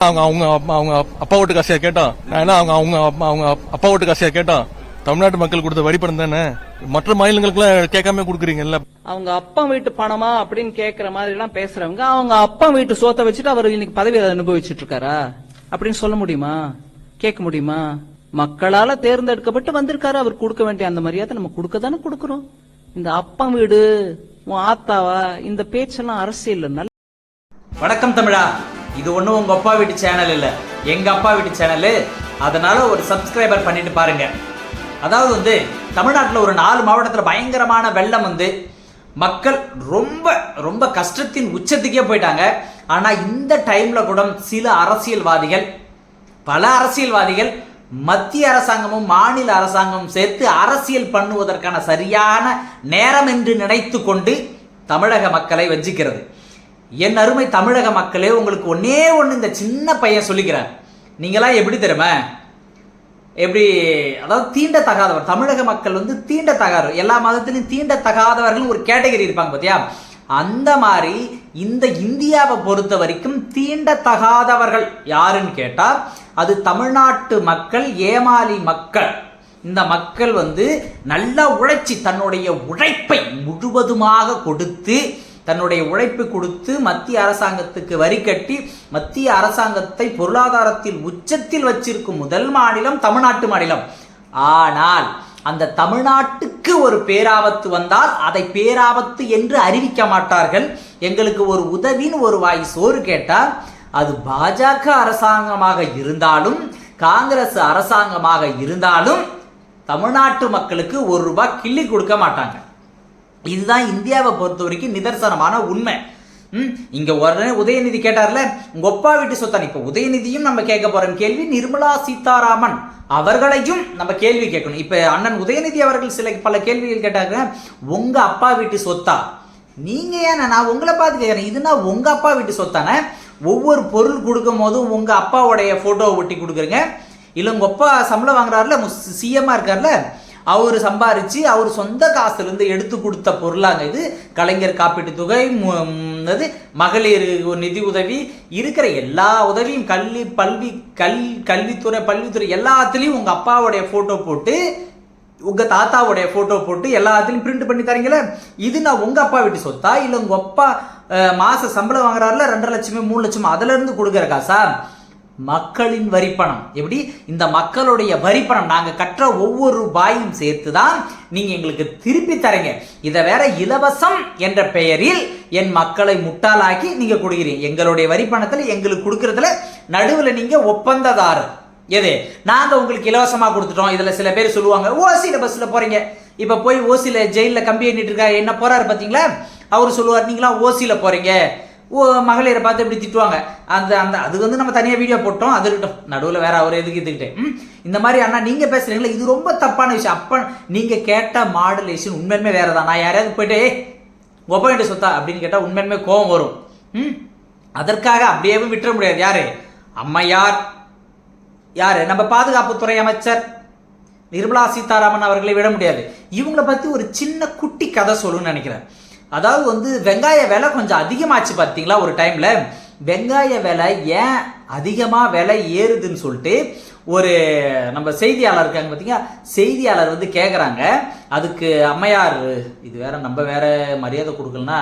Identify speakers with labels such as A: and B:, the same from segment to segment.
A: அவங்க அவங்க அவங்க அப்பா வீட்டு காசியா கேட்டோம் நான் என்ன அவங்க அவங்க அவங்க அப்பா வீட்டு காசியா கேட்டோம் தமிழ்நாட்டு மக்கள் கொடுத்த வரி பணம் தானே? மற்ற மாநிலங்களுக்குலாம் கேட்காம கொடுக்குறீங்கல்ல.
B: அவங்க அப்பா வீட்டு பணமா அப்படின்னு கேக்குற மாதிரி எல்லாம் பேசுறவங்க அவங்க அப்பா வீட்டு சோத்தை வச்சுட்டு அவர் இன்னைக்கு பதவி அனுபவிச்சுட்டு இருக்காரா அப்படின்னு சொல்ல முடியுமா? கேட்க முடியுமா? மக்களால தேர்ந்தெடுக்கப்பட்டு வந்திருக்காரு அவர் கொடுக்க வேண்டிய அந்த மரியாதை நம்ம கொடுக்க தானே கொடுக்கறோம். இந்த அப்பா வீடு உன் ஆத்தாவா இந்த பேச்செல்லாம் அரசியல் நல்ல
C: வணக்கம் தமிழா. இது ஒன்றும் உங்கள் அப்பா வீட்டு சேனல் இல்லை. எங்கள் அப்பா வீட்டு சேனலு அதனால் ஒரு சப்ஸ்கிரைபர் பண்ணிட்டு பாருங்கள் அதாவது வந்து தமிழ்நாட்டில் ஒரு நாலு மாவட்டத்தில் பயங்கரமான வெள்ளம் வந்து மக்கள் ரொம்ப ரொம்ப கஷ்டத்தின் உச்சத்துக்கே போயிட்டாங்க. ஆனால் இந்த டைமில் கூட சில அரசியல்வாதிகள் பல அரசியல்வாதிகள் மத்திய அரசாங்கமும் மாநில அரசாங்கமும் சேர்த்து அரசியல் பண்ணுவதற்கான சரியான நேரம் என்று நினைத்து கொண்டு தமிழக மக்களை வஞ்சிக்கிறது. என் அருமை தமிழக மக்களே உங்களுக்கு ஒன்னே ஒன்று இந்த சின்ன பையன் சொல்லிக்கிறேன் நீங்களாம் எப்படி தெரியுமா? எப்படி அதாவது தீண்டத்தகாதவர். தமிழக மக்கள் வந்து தீண்டத்தகாதவர். எல்லா மதத்திலும் தீண்டத்தகாதவர்கள் ஒரு கேட்டகரி இருப்பாங்க பார்த்தியா அந்த மாதிரி இந்த இந்தியாவை பொறுத்த வரைக்கும் தீண்டத்தகாதவர்கள் யாருன்னு கேட்டால் அது தமிழ்நாட்டு மக்கள் ஏமாளி மக்கள். இந்த மக்கள் வந்து நல்லா உழைச்சி தன்னுடைய உழைப்பை முழுவதுமாக கொடுத்து தன்னுடைய உழைப்பு கொடுத்து மத்திய அரசாங்கத்துக்கு வரி கட்டி மத்திய அரசாங்கத்தை பொருளாதாரத்தில் உச்சத்தில் வச்சிருக்கும் முதல் மாநிலம் தமிழ்நாட்டு மாநிலம். ஆனால் அந்த தமிழ்நாட்டுக்கு ஒரு பேராபத்து வந்தால் அதை பேராபத்து என்று அறிவிக்க மாட்டார்கள். எங்களுக்கு ஒரு உதவின்னு ஒரு வாய் சோறு கேட்டால் அது பாஜக அரசாங்கமாக இருந்தாலும் காங்கிரஸ் அரசாங்கமாக இருந்தாலும் தமிழ்நாட்டு மக்களுக்கு ஒரு ரூபாய் கிள்ளி கொடுக்க மாட்டாங்க. இதுதான் இந்தியாவை பொறுத்த வரைக்கும் நிதர்சனமான உண்மை. ம் இங்க உடனே உதயநிதி கேட்டார்ல உங்க அப்பா வீட்டு சொத்தான் இப்ப உதயநிதியும் நம்ம கேட்க போறோம். கேள்வி நிர்மலா சீதாராமன் அவர்களையும் நம்ம கேள்வி கேட்கணும். இப்ப அண்ணன் உதயநிதி அவர்கள் சில பல கேள்விகள் கேட்டாங்க உங்க அப்பா வீட்டு சொத்தா? நீங்க ஏன் நான் உங்களை பார்த்து கேட்குறேன். இதுனா உங்க அப்பா வீட்டு சொத்தானே? ஒவ்வொரு பொருள் கொடுக்கும் போதும் உங்க அப்பாவுடைய போட்டோவை ஒட்டி கொடுக்குறீங்க. இல்லை உங்க அப்பா சம்பளம் வாங்குறாருல சிஎம்மா இருக்கார்ல அவர் சம்பாரித்து அவர் சொந்த காசுலேருந்து எடுத்து கொடுத்த பொருளாங்க இது. கலைஞர் காப்பீட்டு தொகை அது மகளிர் நிதி உதவி இருக்கிற எல்லா உதவியும் கல்வி பல்வி கல் கல்வித்துறை பல்வித்துறை எல்லாத்துலேயும் உங்கள் அப்பாவுடைய ஃபோட்டோ போட்டு உங்கள் தாத்தாவுடைய ஃபோட்டோ போட்டு எல்லாத்துலேயும் பிரிண்ட் பண்ணி தரீங்களே? இது நான் உங்கள் அப்பா வீட்டு சொத்தா? இல்லை உங்கள் அப்பா மாத சம்பளம் வாங்குறாருல ரெண்டரை லட்சமே மூணு லட்சம் அதுலேருந்து கொடுக்குற காசா? மக்களின் வரிப்பணம். எப்படி? இந்த மக்களுடைய வரிப்பணம். நாங்கள் கட்டுற ஒவ்வொரு ரூபாயும் சேர்த்து தான் நீங்கள் எங்களுக்கு திருப்பி தரீங்க. இதை வேற இலவசம் என்ற பெயரில் என் மக்களை முட்டாளாக்கி நீங்கள் கொடுக்குறீங்க. எங்களுடைய வரிப்பணத்தில் எங்களுக்கு கொடுக்கறதுல நடுவில் நீங்கள் ஒப்பந்ததாரர். எது? நாங்கள் உங்களுக்கு இலவசமாக கொடுத்துட்டோம். இதில் சில பேர் சொல்லுவாங்க ஓசியில் பஸ்ஸில் போகிறீங்க இப்போ போய் ஓசியில் ஜெயிலில் கம்பி எண்ணிட்டு இருக்கா என்ன போகிறாரு பார்த்தீங்களா அவர் சொல்லுவார் நீங்களா ஓசியில் போகிறீங்க மகளிரை பார்த்து இப்படி திட்டுவாங்க. அந்த அந்த அது வந்து நம்ம தனியாக வீடியோ போட்டோம். அது இருக்கட்டும். நடுவில் வேற அவர் எதுக்கு இதுக்கிட்டே இந்த மாதிரி அண்ணா நீங்கள் பேசுறீங்களா இது ரொம்ப தப்பான விஷயம். அப்போ நீங்கள் கேட்ட மாடுலேஷன் உண்மையுமே வேற தான் நான் யாரையாவது போயிட்டு "ஏய், உங்க சொத்தா? அப்படின்னு கேட்டால் உண்மையுமே கோவம் வரும். ம்? அதற்காக அப்படியே விட்டுற முடியாது. யாரு? அம்மையார் யார்? நம்ம பாதுகாப்புத்துறை அமைச்சர் நிர்மலா சீதாராமன் அவர்களை விட முடியாது. இவங்களை பற்றி ஒரு சின்ன குட்டி கதை சொல்லுன்னு நினைக்கிறேன். அதாவது வந்து வெங்காய விலை கொஞ்சம் அதிகமாச்சு பார்த்தீங்களா ஒரு டைமில் வெங்காய விலை ஏன் அதிகமாக விலை ஏறுதுன்னு சொல்லிட்டு ஒரு நம்ம செய்தியாளர் இருக்காங்க பார்த்தீங்கன்னா செய்தியாளர் வந்து கேட்குறாங்க அதுக்கு அம்மையார் இது வேற நம்ம வேற மரியாதை கொடுக்கலனா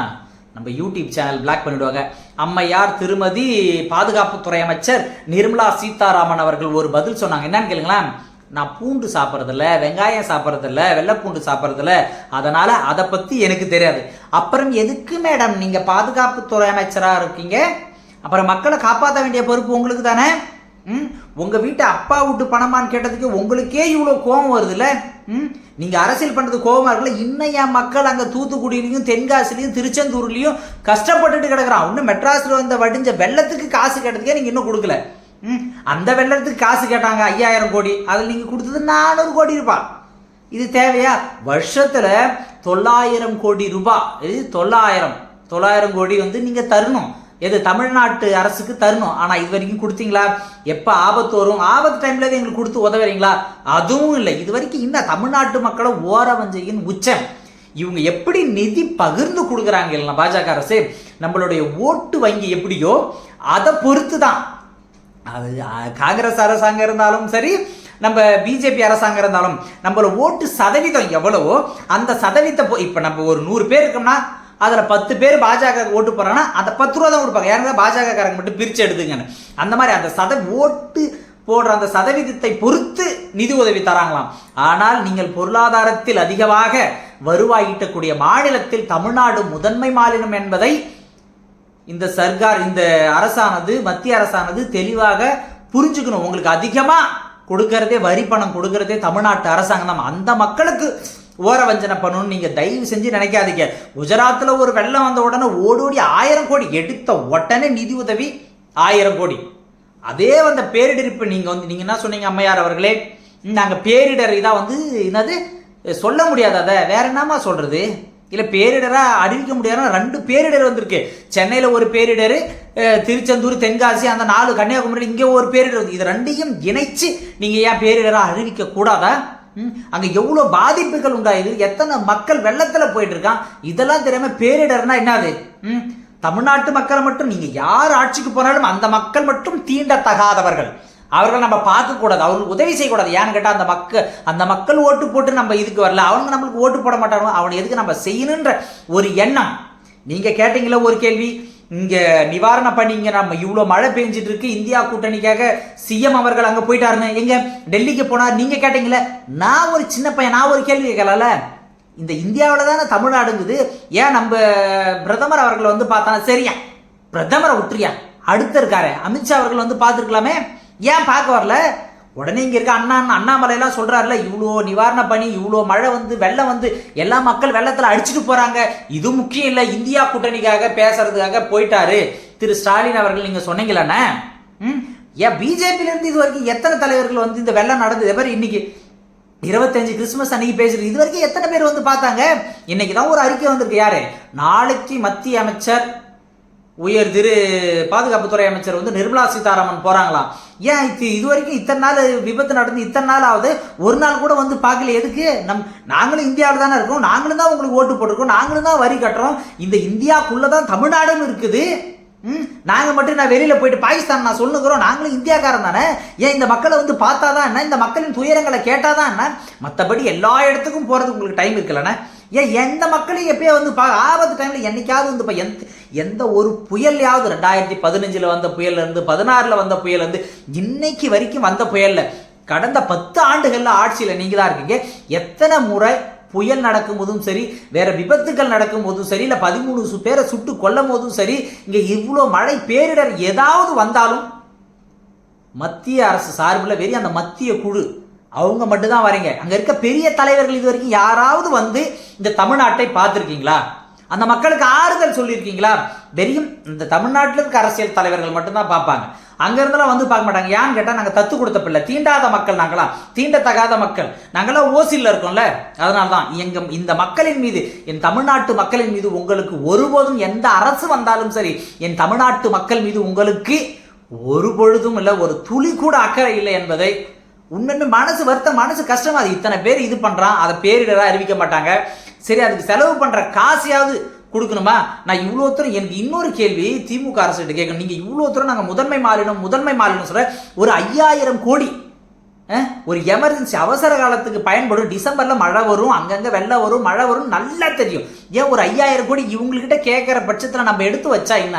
C: நம்ம யூடியூப் சேனல் பிளாக் பண்ணிடுவாங்க. அம்மையார் திருமதி பாதுகாப்புத்துறை அமைச்சர் நிர்மலா சீதாராமன் அவர்கள் ஒரு பதில் சொன்னாங்க. என்னன்னு கேளுங்களேன். நான் பூண்டு சாப்பிட்றதில்ல வெங்காயம் சாப்பிட்றதில்ல வெள்ளைப்பூண்டு சாப்பிட்றதில்ல. அதனால் அதை பற்றி எனக்கு தெரியாது. அப்புறம் எதுக்கு மேடம் நீங்கள் பாதுகாப்புத்துறை அமைச்சராக இருக்கீங்க? அப்புறம் மக்களை காப்பாற்ற வேண்டிய பொறுப்பு உங்களுக்கு தானே? ம்? உங்கள் வீட்டை அப்பா விட்டு பணமான்னு கேட்டதுக்கு உங்களுக்கே இவ்வளோ கோபம் வருதுல்ல? ம்? நீங்கள் அரசியல் பண்ணுறது கோபமாக இருக்குல்ல? இன்னும் என் மக்கள் அங்கே தூத்துக்குடியிலையும் தென்காசிலையும் திருச்செந்தூர்லேயும் கஷ்டப்பட்டுட்டு கிடக்குறான். இன்னும் மெட்ராஸில் வந்த வடிஞ்ச வெள்ளத்துக்கு காசு கேட்டதுக்கே நீங்கள் இன்னும் கொடுக்கல. அந்த வெள்ளத்துக்கு காசு கேட்டாங்க ஐயாயிரம் கோடி. அதில் நீங்கள் கொடுத்தது நானூறு கோடி ரூபாய் இது தேவையா? வருஷத்தில் தொள்ளாயிரம் கோடி ரூபாய் இது தொள்ளாயிரம். தொள்ளாயிரம் கோடி வந்து நீங்கள் தரணும். எது தமிழ்நாட்டு அரசுக்கு தரணும். ஆனால் இது வரைக்கும் கொடுத்தீங்களா? எப்போ ஆபத்து வரும்? ஆபத்து டைம்ல எங்களுக்கு கொடுத்து உதவுறீங்களா? அதுவும் இல்லை. இது வரைக்கும் இன்னும் தமிழ்நாட்டு மக்களை ஓர வஞ்சையின் உச்சம். இவங்க எப்படி நிதி பகிர்ந்து கொடுக்குறாங்க இல்லைனா பாஜக அரசு? நம்மளுடைய ஓட்டு வங்கி எப்படியோ அதை பொறுத்து தான் அது காங்கிரஸ் அரசாங்கம் இருந்தாலும் சரி நம்ம பிஜேபி அரசாங்கம் இருந்தாலும் நம்மளோட ஓட்டு சதவீதம் எவ்வளவோ அந்த சதவீதத்தை இப்போ நம்ம ஒரு நூறு பேர் இருக்கோம்னா அதில் பத்து பேர் பாஜக ஓட்டு போகிறாங்கன்னா அந்த பத்து ரூபா தான் கொடுப்பாங்க. ஏன்னா பாஜகக்காரங்க மட்டும் பிரித்து எடுத்துங்கன்னு அந்த மாதிரி அந்த சத ஓட்டு போடுற அந்த சதவீதத்தை பொறுத்து நிதி உதவி தராங்களாம். ஆனால் நீங்கள் பொருளாதாரத்தில் அதிகமாக வருவாய் ஈட்டக்கூடிய மாநிலத்தில் தமிழ்நாடு முதன்மை மாநிலம் என்பதை இந்த சர்க்கார் இந்த அரசானது மத்திய அரசானது தெளிவாக புரிஞ்சுக்கணும். உங்களுக்கு அதிகமா கொடுக்கறதே வரி பணம் கொடுக்கறதே தமிழ்நாட்டு அரசாங்கம் தான். அந்த மக்களுக்கு ஓர வஞ்சனை பண்ணணும்னு நீங்க தயவு செஞ்சு நினைக்காதீங்க. குஜராத்தில் ஒரு வெள்ளம் வந்த உடனே ஓடோடி ஆயிரம் கோடி எடுத்த உடனே நிதி உதவி ஆயிரம் கோடி. அதே வந்த பேரிடர்ப்பு நீங்க வந்து நீங்க என்ன சொன்னீங்க அம்மையார் அவர்களே? நாங்கள் பேரிடர் இதான் வந்து என்னது சொல்ல முடியாத அதை? வேற என்னமா சொல்றது? இல்லை பேரிடராக அறிவிக்க முடியாதுன்னா ரெண்டு பேரிடர் வந்திருக்கு. சென்னையில் ஒரு பேரிடர் திருச்செந்தூர் தென்காசி அந்த நாலு கன்னியாகுமரி இங்கே ஒரு பேரிடர் வந்து இது ரெண்டையும் இணைச்சு நீங்கள் ஏன் பேரிடராக அறிவிக்க கூடாதா? ம், எவ்வளோ பாதிப்புகள் உண்டாயுது? எத்தனை மக்கள் வெள்ளத்தில் போயிட்டு இருக்கான் இதெல்லாம் தெரியாமல் பேரிடர்னா என்னது? ம், தமிழ்நாட்டு மக்களை மட்டும் நீங்கள் யார் ஆட்சிக்கு போனாலும் அந்த மக்கள் மட்டும் தீண்டத்தகாதவர்கள். அவர்கள் நம்ம பார்க்கக்கூடாது. அவர்களுக்கு உதவி செய்யக்கூடாது. ஏன்னு கேட்டால் அந்த மக்கள் அந்த மக்கள் ஓட்டு போட்டு நம்ம இதுக்கு வரல. அவங்க நம்மளுக்கு ஓட்டு போட மாட்டாங்க அவனை எதுக்கு நம்ம செய்யணுன்ற ஒரு எண்ணம். நீங்கள் கேட்டீங்களா ஒரு கேள்வி? இங்கே நிவாரண பணிங்க நம்ம இவ்வளோ மழை பெஞ்சிட்டு இருக்கு இந்தியா கூட்டணிக்காக சிஎம் அவர்கள் அங்கே போயிட்டாருன்னு. எங்க? டெல்லிக்கு போனார். நீங்கள் கேட்டீங்களே? நான் ஒரு சின்ன பையன். நான் ஒரு கேள்வி கேட்கலாம்ல இந்த இந்தியாவில் தானே தமிழ்நாடுங்குது. ஏன் நம்ம பிரதமர் அவர்களை வந்து பார்த்தானா சரியா? பிரதமரை விட்டுறியா அடுத்த இருக்காரு. அமித்ஷா அவர்கள் வந்து பார்த்துருக்கலாமே? ஏன் பார்க்க வரல? உடனே இங்கே இருக்க அண்ணா அண்ணாமலையெல்லாம் சொல்கிறாருல இவ்வளோ நிவாரண பணி இவ்வளோ மழை வந்து வெள்ளம் வந்து எல்லா மக்கள் வெள்ளத்தில் அடிச்சுட்டு போகிறாங்க இது முக்கியம் இல்லை இந்தியா கூட்டணிக்காக பேசுறதுக்காக போயிட்டாரு. திரு ஸ்டாலின் அவர்கள் நீங்கள் சொன்னீங்களே ம்? ஏன் பிஜேபியிலேருந்து இது வரைக்கும் எத்தனை தலைவர்கள் வந்து இந்த வெள்ளம் நடந்தது? மாதிரி இன்னைக்கு? இருபத்தஞ்சு கிறிஸ்மஸ் அன்னைக்கு பேசுறது இது வரைக்கும் எத்தனை பேர் வந்து பார்த்தாங்க? இன்னைக்கு தான் ஒரு அறிக்கை வந்திருக்கு. யாரு? நாளைக்கு மத்திய அமைச்சர் உயர் திரு பாதுகாப்புத்துறை அமைச்சர் வந்து நிர்மலா சீதாராமன் போறாங்களாம் ஏன் இது இது வரைக்கும் இத்தனை நாள் விபத்து நடந்து இத்தனை நாள் ஆகுது ஒரு நாள் கூட வந்து பார்க்கல? எதுக்கு? நம் நாங்களும் இந்தியாவில் தானே இருக்கோம். நாங்களும் தான் உங்களுக்கு ஓட்டு போட்டிருக்கோம். நாங்களும் தான் வரி கட்டுறோம். இந்த இந்தியாக்குள்ளே தான் தமிழ்நாடும் இருக்குது. ம்? நாங்கள் மட்டும் நான் வெளியில் போயிட்டு பாகிஸ்தான் நான் சொல்லுங்கிறோம் நாங்களும் இந்தியாக்காரன் தானே? ஏன் இந்த மக்களை வந்து பார்த்தா தான் என்ன? இந்த மக்களின் துயரங்களை கேட்டால் தான் என்ன? மற்றபடி எல்லா இடத்துக்கும் போகிறதுக்கு உங்களுக்கு டைம் இருக்கலண்ணே ஏன் எந்த மக்களையும் எப்பயோ வந்து பா ஆபத்து டைமில் என்னைக்காவது வந்து இப்போ எந்த எந்த ஒரு புயல்லையாவது ரெண்டாயிரத்தி பதினஞ்சில் வந்த புயல்லேருந்து பதினாறில் வந்த புயல்லேருந்து இன்னைக்கு வரைக்கும் வந்த புயலில் கடந்த பத்து ஆண்டுகளில் ஆட்சியில் நீங்கள் தான் இருக்கீங்க. எத்தனை முறை புயல் நடக்கும் போதும் சரி வேற விபத்துகள் நடக்கும் போதும் சரி இல்லை பதிமூணு சு- பேரை சுட்டு கொல்லும் போதும் சரி இங்கே இவ்வளோ மழை பேரிடர் ஏதாவது வந்தாலும் மத்திய அரசு சார்பில் வெறி அந்த மத்திய குழு அவங்க மட்டும்தான் வரீங்க. அங்கே இருக்க பெரிய தலைவர்கள் இது வரைக்கும் யாராவது வந்து இந்த தமிழ்நாட்டை பார்த்துருக்கீங்களா? அந்த மக்களுக்கு ஆறுதல் சொல்லியிருக்கீங்களா? வெறியும் இந்த தமிழ்நாட்டில் இருக்க அரசியல் தலைவர்கள் மட்டும்தான் பார்ப்பாங்க. அங்க இருந்தெல்லாம் வந்து பார்க்க மாட்டாங்க. ஏன்னு கேட்டால் நாங்கள் தத்து கொடுத்த பிள்ளை. தீண்டாத மக்கள் நாங்களாம் தீண்டத்தகாத மக்கள். நாங்களாம் ஓசியில் இருக்கோம்ல அதனால தான் எங்கள் இந்த மக்களின் மீது என் தமிழ்நாட்டு மக்களின் மீது உங்களுக்கு ஒருபோதும் எந்த அரசு வந்தாலும் சரி என் தமிழ்நாட்டு மக்கள் மீது உங்களுக்கு ஒரு பொழுதும் இல்லை ஒரு துளி கூட அக்கறை இல்லை என்பதை உண்மையுமே மனசு வருத்தம் மனசு கஷ்டமா. அது இத்தனை பேர் இது பண்ணுறான் அதை பேரிடராக அறிவிக்க மாட்டாங்க. சரி அதுக்கு செலவு பண்ணுற காசையாவது கொடுக்கணுமா? நான் இவ்வளோ தூரம் எனக்கு இன்னொரு கேள்வி திமுக அரசு கேட்கணும். நீங்கள் இவ்வளோ தூரம் நாங்கள் முதன்மை மாநிலம் முதன்மை மாநிலம் சொல்ற ஒரு ஐயாயிரம் கோடி ஒரு எமர்ஜென்சி அவசர காலத்துக்கு பயன்படும். டிசம்பரில் மழை வரும் அங்கங்கே வெள்ளம் வரும் மழை வரும் நல்லா தெரியும். ஏன் ஒரு ஐயாயிரம் கோடி இவங்கக்கிட்ட கேட்குற பட்சத்தில் நம்ம எடுத்து வச்சா என்ன?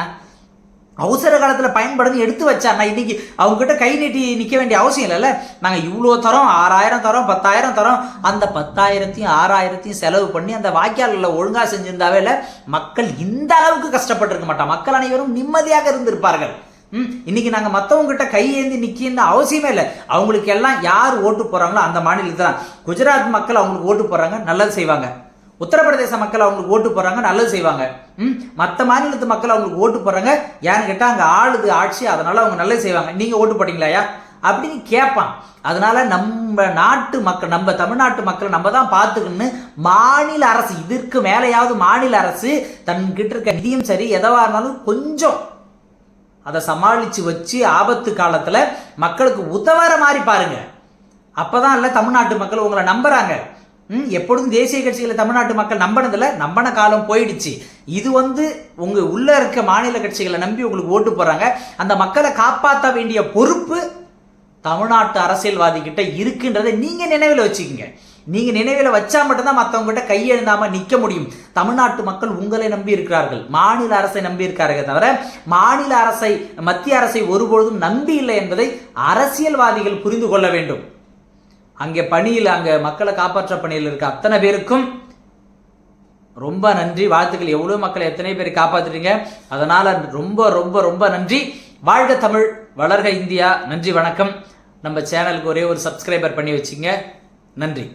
C: அவசர காலத்தில் பயன்படுன்னு எடுத்து வச்சா நான் இன்னைக்கு அவங்ககிட்ட கை நீட்டி நிற்க வேண்டிய அவசியம் இல்லைல்ல. நாங்கள் இவ்வளோ தரோம் ஆறாயிரம் தரோம் பத்தாயிரம் தரோம். அந்த பத்தாயிரத்தையும் ஆறாயிரத்தையும் செலவு பண்ணி அந்த வாய்க்காலில் ஒழுங்காக செஞ்சிருந்தாவே இல்லை மக்கள் இந்த அளவுக்கு கஷ்டப்பட்டிருக்க மாட்டான் மக்கள் அனைவரும் நிம்மதியாக இருந்திருப்பார்கள். ம் இன்னைக்கு நாங்கள் மற்றவங்ககிட்ட கையேந்தி நிற்கின்ற அவசியமே இல்லை. அவங்களுக்கு எல்லாம் யார் ஓட்டு போகிறாங்களோ அந்த மாநிலத்தில் தான். குஜராத் மக்கள் அவங்களுக்கு ஓட்டு போடுறாங்க நல்லது செய்வாங்க. உத்தரப்பிரதேச மக்கள் அவங்களுக்கு ஓட்டு போடுறாங்க நல்லது செய்வாங்க. ம்? மற்ற மாநிலத்து மக்கள் அவங்களுக்கு ஓட்டு போடுறாங்க. ஏன்னு கேட்டால் அங்கே ஆளுது ஆட்சி அதனால அவங்க நல்லது செய்வாங்க. நீங்கள் ஓட்டு போட்டீங்களாயா அப்படின்னு கேட்பான் அதனால நம்ம நாட்டு மக்கள் நம்ம தமிழ்நாட்டு மக்களை நம்ம தான் பார்த்துக்கணும் மாநில அரசு இதற்கு மேலேயாவது மாநில அரசு தன்கிட்ட இருக்க நிதியும் சரி எதவாக இருந்தாலும் கொஞ்சம் அதை சமாளித்து வச்சு ஆபத்து காலத்தில் மக்களுக்கு உதவுற மாதிரி பாருங்கள் அப்போதான் இல்லை தமிழ்நாட்டு மக்கள் உங்களை நம்புகிறாங்க எப்பொழுதும் தேசிய கட்சிகளை தமிழ்நாட்டு மக்கள் நம்பினதில்ல. நம்பின காலம் போயிடுச்சு. இது வந்து உங்கள் உள்ள இருக்க மாநில கட்சிகளை நம்பி உங்களுக்கு ஓட்டு போகிறாங்க அந்த மக்களை காப்பாற்ற வேண்டிய பொறுப்பு தமிழ்நாட்டு அரசியல்வாதிகிட்ட இருக்குன்றதை நீங்கள் நினைவில் வச்சுக்கோங்க. நீங்கள் நினைவில் வச்சா மட்டும்தான் மற்றவங்ககிட்ட கையெழுந்தாமல் நிற்க முடியும். தமிழ்நாட்டு மக்கள் உங்களை நம்பி இருக்கிறார்கள். மாநில அரசை நம்பி இருக்கிறார்கள் தவிர மாநில அரசை மத்திய அரசை ஒருபொழுதும் நம்பி இல்லை என்பதை அரசியல்வாதிகள் புரிந்து கொள்ள வேண்டும். அங்கே பணியில் அங்கே மக்களை காப்பாற்ற பணியில் இருக்க அத்தனை பேருக்கும் ரொம்ப நன்றி. வாழ்த்துக்கள். எவ்வளோ மக்களை எத்தனை பேர் காப்பாற்றுறீங்க அதனால் ரொம்ப ரொம்ப ரொம்ப நன்றி. வாழ்க தமிழ் வளர்க இந்தியா. நன்றி வணக்கம். நம்ம சேனலுக்கு ஒரே ஒரு சப்ஸ்கிரைபர் பண்ணி வச்சிங்க. நன்றி.